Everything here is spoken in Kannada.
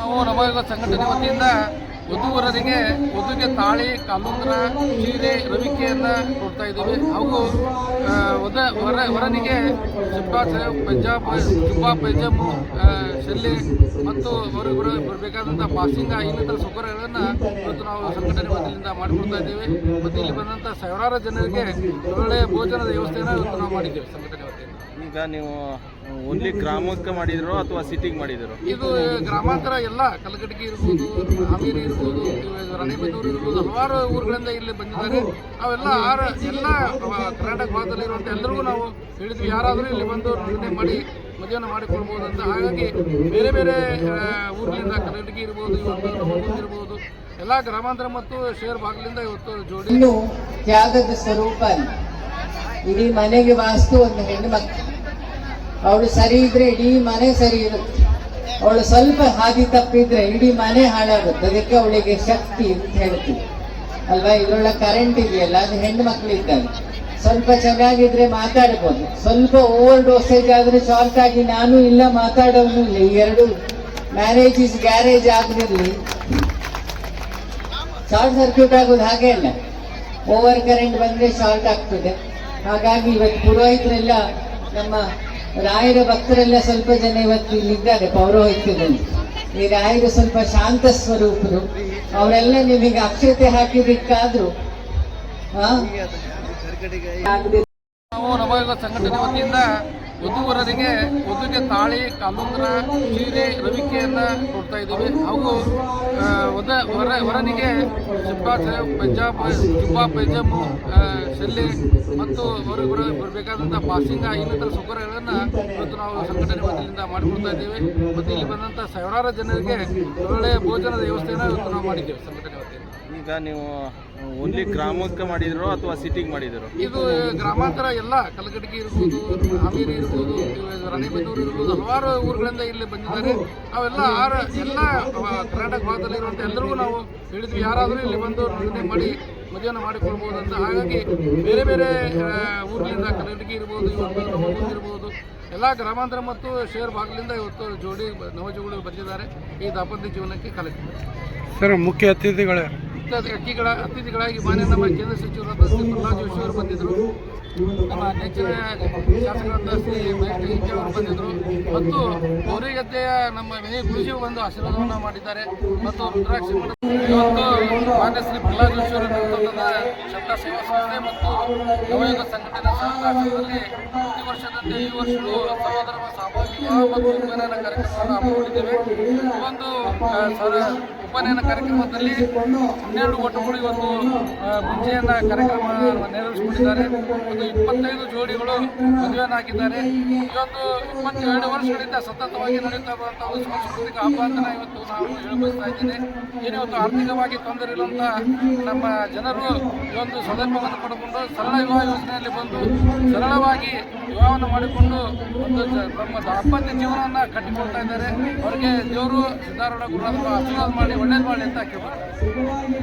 ನಾವು ನವಯೋಗ ಸಂಘಟನೆ ವತಿಯಿಂದ ವಧುವರರಿಗೆ ವಧುಗೆ ತಾಳಿ ಕಾಲುಂದ್ರ ಸೀರೆ, ರವಿಕೆಯನ್ನ ಕೊಡ್ತಾ ಇದ್ದೀವಿ. ಹಾಗೂ ವಧ ವರ, ವರನಿಗೆ ಸಿಬ್ಬಾ ಪಂಜಾಬ್ ಜುಬ್ಬಾ ಪಂಜಾಬು ಶೆಲ್ಲಿ ಮತ್ತು ಅವರು ಬರಬೇಕಾದಂಥ ಪಾಸಿಂಗ, ಇನ್ನಿತರ ಸೌಕರ್ಯಗಳನ್ನು ಇವತ್ತು ನಾವು ಸಂಘಟನೆ ವತಿಯಿಂದ ಮಾಡಿಕೊಡ್ತಾ ಇದ್ದೀವಿ. ಮತ್ತು ಇಲ್ಲಿ ಬಂದಂಥ ಸಾವಿರಾರು ಜನರಿಗೆ ಒಳ್ಳೆಯ ಭೋಜನದ ವ್ಯವಸ್ಥೆಯನ್ನು ಇವತ್ತು ನಾವು ಮಾಡಿದ್ದೇವೆ ಸಂಘಟನೆ ಈಗ ನೀವು ಓನ್ಲಿ ಗ್ರಾಮಕ್ಕೆ ಮಾಡಿದ್ರು ಅಥವಾ ಸಿಟಿಗೆ ಮಾಡಿದ್ರು? ಇದು ಗ್ರಾಮಾಂತರ ಎಲ್ಲ ಕಲಗಟಗಿ ಇರ್ಬೋದು ಹಾವೇರಿ ಇರ್ಬೋದು ರಾಣೆಬೆನ್ನೂರು ಇರ್ಬೋದು ಹಲವಾರು ಊರುಗಳಿಂದ ಇಲ್ಲಿ ಬಂದಿದ್ದಾರೆ. ಅವೆಲ್ಲ ಆರ ಎಲ್ಲ ಕರ್ನಾಟಕ ಭಾಗದಲ್ಲಿ ಭಾಗದಲ್ಲಿರುವಂಥ ಎಲ್ಲರಿಗೂ ನಾವು ಹೇಳಿದ್ವಿ. ಯಾರಾದರೂ ಇಲ್ಲಿ ಬಂದು ನಿರ್ಣಯ ಮಾಡಿ ಮದುವೆಯನ್ನು ಮಾಡಿಕೊಳ್ಬೋದು ಅಂತ ಹಾಗಾಗಿ ಬೇರೆ ಬೇರೆ ಊರುಗಳಿಂದ ಊರಿನಿಂದ ಕಲಗಟಗಿ ಇರ್ಬೋದು ಇವತ್ತು ಇರ್ಬೋದು. ಎಲ್ಲ ಗ್ರಾಮಾಂತರ ಮತ್ತು ಶೇರ್ ಭಾಗದಿಂದ ಇವತ್ತು ಜೋಡಿ. ತ್ಯಾಗದ ಸ್ವರೂಪ ಇಡೀ ಮನೆಗೆ ವಾಸ್ತು ಒಂದು ಹೆಣ್ಣು ಮಕ್ಕಳು ಅವಳು ಸರಿ ಇದ್ರೆ ಇಡೀ ಮನೆ ಸರಿ ಇರುತ್ತೆ. ಅವಳು ಸ್ವಲ್ಪ ಹಾದಿ ತಪ್ಪಿದ್ರೆ ಇಡೀ ಮನೆ ಹಾಳಾಗುತ್ತೆ. ಅದಕ್ಕೆ ಅವಳಿಗೆ ಶಕ್ತಿ ಅಂತ ಹೇಳ್ತೀವಿ. ಅಲ್ವಾ? ಇದ್ರೊಳಗೆ ಕರೆಂಟ್ ಇದೆಯಲ್ಲ, ಅದು ಹೆಣ್ಣು ಇದ್ದಾಗ ಸ್ವಲ್ಪ ಚೆನ್ನಾಗಿದ್ರೆ ಮಾತಾಡ್ಬೋದು. ಸ್ವಲ್ಪ ಓವರ್ ಡೋಸೇಜ್ ಆದ್ರೆ ಶಾರ್ಟ್ ಆಗಿ ನಾನು ಇಲ್ಲ, ಮಾತಾಡೋನು ಇಲ್ಲ. ಈ ಎರಡು ಮ್ಯಾರೇಜ್ ಇಸ್ ಗ್ಯಾರೇಜ್ ಆಗದಿರಲಿ ಶಾರ್ಟ್ ಸರ್ಕ್ಯೂಟ್ ಆಗೋದು ಹಾಗೆ ಅಲ್ಲ. ಓವರ್ ಕರೆಂಟ್ ಬಂದ್ರೆ ಶಾರ್ಟ್ ಆಗ್ತದೆ. ಹಾಗಾಗಿ ಇವತ್ತು ಪುರೋಹಿತರೆಲ್ಲ ನಮ್ಮ ರಾಯರ ಭಕ್ತರೆಲ್ಲ ಸ್ವಲ್ಪ ಜನ ಇವತ್ತು ಇಲ್ಲಿದ್ದಾರೆ ಪೌರೋಹಿತ್ಯದಲ್ಲಿ. ಈ ರಾಯರು ಸ್ವಲ್ಪ ಶಾಂತ ಸ್ವರೂಪರು. ಅವರೆಲ್ಲ ನಿಮಗೆ ಅಕ್ಷತೆ ಹಾಕಿದಿಕ್ಕಾದ್ರು ನಾವು ನವಯುಗ ಸಂಘಟನೆ ವತಿಯಿಂದ ವಧುವರರಿಗೆ ವಧುಗೆ ತಾಳಿ ಕಾಲುಂದ್ರ ಸೀರೆ ರವಿಕೆಯನ್ನ ಕೊಡ್ತಾ ಇದ್ದೀವಿ. ಹಾಗೂ ವರ ವರನಿಗೆ ಸಿಬ್ಬಾ ಪಂಜಾಬ್ ಜುಬ್ಬಾ ಪೈಜಾಮು ಆ, ಶೆಲ್ಲೆ ಮತ್ತು ಅವರು ಬರಬೇಕಾದಂಥ ಪಾಸಿಂಗ ಇನ್ನಿತರ ಸೌಕರ್ಯಗಳನ್ನು ಇವತ್ತು ನಾವು ಸಂಘಟನೆ ವತಿಯಿಂದ ಮಾಡಿಕೊಡ್ತಾ ಇದ್ದೇವೆ. ಮತ್ತು ಇಲ್ಲಿ ಬಂದಂಥ ಸಾವಿರಾರು ಜನರಿಗೆ ಒಳ್ಳೆಯ ಭೋಜನದ ವ್ಯವಸ್ಥೆಯನ್ನು ಇವತ್ತು ನಾವು ಮಾಡಿದ್ದೇವೆ ಸಂಘಟನೆ ವತಿಯಿಂದ. ಈಗ ನೀವು ಓನ್ಲಿ ಗ್ರಾಮಕ್ಕೆ ಮಾಡಿದಿರೋ ಅಥವಾ ಸಿಟಿಗೆ ಮಾಡಿದಿರೋ ಇದು ಗ್ರಾಮಾಂತರ ಎಲ್ಲ ಕಲಗಟಗಿ ಇರ್ಬೋದು ಹಾವೇರಿ ಇರ್ಬೋದು ರಾಣೆಬೆನ್ನೂರು ಇರ್ಬೋದು ಹಲವಾರು ಊರುಗಳಿಂದ ಇಲ್ಲಿ ಬಂದಿದ್ದಾರೆ. ನಾವೆಲ್ಲ ಆರ ಎಲ್ಲ ಕರ್ನಾಟಕ ಭಾಗದಲ್ಲಿರುವಂಥ ಎಲ್ಲರಿಗೂ ನಾವು ಹೇಳಿದ್ವಿ. ಯಾರಾದರೂ ಇಲ್ಲಿ ಬಂದು ನೋಂದಣಿ ಮಾಡಿ ಮದುವೆಯನ್ನು ಮಾಡಿಕೊಳ್ಬೋದು ಅಂತ ಹಾಗಾಗಿ ಬೇರೆ ಬೇರೆ ಊರಿನಿಂದ ಕಲಬುರಗಿ ಇರ್ಬೋದು ಇವತ್ತು ಇರ್ಬೋದು. ಎಲ್ಲ ಗ್ರಾಮಾಂತರ ಮತ್ತು ಶೇರ್ ಭಾಗದಿಂದ ಇವತ್ತು ಜೋಡಿ ನವಜೋಗಳು ಬಂದಿದ್ದಾರೆ. ಈ ದಾಂಪತ್ಯ ಜೀವನಕ್ಕೆ ಕಲಿತಿದ್ದಾರೆ ಸರ್, ಮುಖ್ಯ ಅತಿಥಿಗಳೇ ಅಕ್ಕಿಗಳ ಅತಿಥಿಗಳಾಗಿ ಮಾನ್ಯ ನಮ್ಮ ಕೇಂದ್ರ ಸಚಿವರಾದ ಶ್ರೀ ಪ್ರಹ್ಲಾದ್ ಜೋಶಿ ಅವರು ಬಂದಿದ್ದರು. ನಮ್ಮ ನೆಚ್ಚಿನ ಶಾಸಕರಾದ ಶ್ರೀ ಮಹೇಶ್ ಟೆಂಕೆ ಅವರು ಬಂದಿದ್ದರು. ಮತ್ತು ಗೌರಿಗದ್ದೆಯ ನಮ್ಮ ವಿನಯ್ ಗುರುಜಿ ಒಂದು ಆಶೀರ್ವಾದವನ್ನು ಮಾಡಿದ್ದಾರೆ. ಮತ್ತು ರುದ್ರಾಕ್ಷಿ ಇವತ್ತು ಮಾನ್ಯ ಶ್ರೀ ಪ್ರಹ್ಲಾದ್ ಜೋಶಿ ಅವರ ನೇತೃತ್ವದ ಶಬ್ದ ಸೇವಾ ಸಂಸ್ಥೆ ಮತ್ತು ನವಯುಗ ಸಂಘಟನೆ ಸಹಕಾರದಲ್ಲಿ ಪ್ರತಿ ವರ್ಷದಂತೆ ಈ ವರ್ಷವೂ ಸಹೋದರ ಸಾಮೂಹಿಕ ಮತ್ತು ಉಪನಯನ ಕಾರ್ಯಕ್ರಮವನ್ನು ಹಮ್ಮಿಕೊಂಡಿದ್ದೇವೆ. ಒಂದು ಉಪನಯನ ಕಾರ್ಯಕ್ರಮದಲ್ಲಿ ಹನ್ನೆರಡು ಒಟ್ಟುಗಳು ಇವತ್ತು ಮುಂಚೆಯನ್ನ ಕಾರ್ಯಕ್ರಮ ನೆರವೇರಿಸಿಕೊಂಡಿದ್ದಾರೆ. ಒಂದು ಇಪ್ಪತ್ತೈದು ಜೋಡಿಗಳು ಮದುವೆಯನ್ನು ಹಾಕಿದ್ದಾರೆ ಇವತ್ತು ಒಂದು ಇಪ್ಪತ್ತೇಳು ವರ್ಷಗಳಿಂದ ಸತತವಾಗಿ ನಡೆಯುತ್ತಾ ಬರುವಂತಹ ಒಂದು ಸಾಂಸ್ಕೃತಿಕ ಹಬ್ಬ ಅಂತ ನಾನು ಇವತ್ತು ನಾವು ಹೇಳಬಯಸ್ತಾ ಇದ್ದೇನೆ ಏನು ಇವತ್ತು ಆರ್ಥಿಕವಾಗಿ ತೊಂದರೆ ಇರುವಂತಹ ನಮ್ಮ ಜನರು ಈ ಒಂದು ಪಡೆಕೊಂಡು ಸರಳ ವಿವಾಹ ಯೋಜನೆಯಲ್ಲಿ ಬಂದು ಸರಳವಾಗಿ ವಿವಾಹವನ್ನು ಮಾಡಿಕೊಂಡು ಒಂದು ತಮ್ಮ ದಾಂಪತ್ಯ ಜೀವನವನ್ನು ಕಟ್ಟಿಕೊಳ್ತಾ ಇದ್ದಾರೆ. ಅವರಿಗೆ ದೇವರು, ಸಿದ್ಧಾರೂಢ ಗುರುನಾಥ ಆಶೀರ್ವಾದ ಮಾಡಿ. ಒಳ್ಳೇದು ಮಾಡಲಿ ಅಂತ ಕೇಳ್ಬೋದು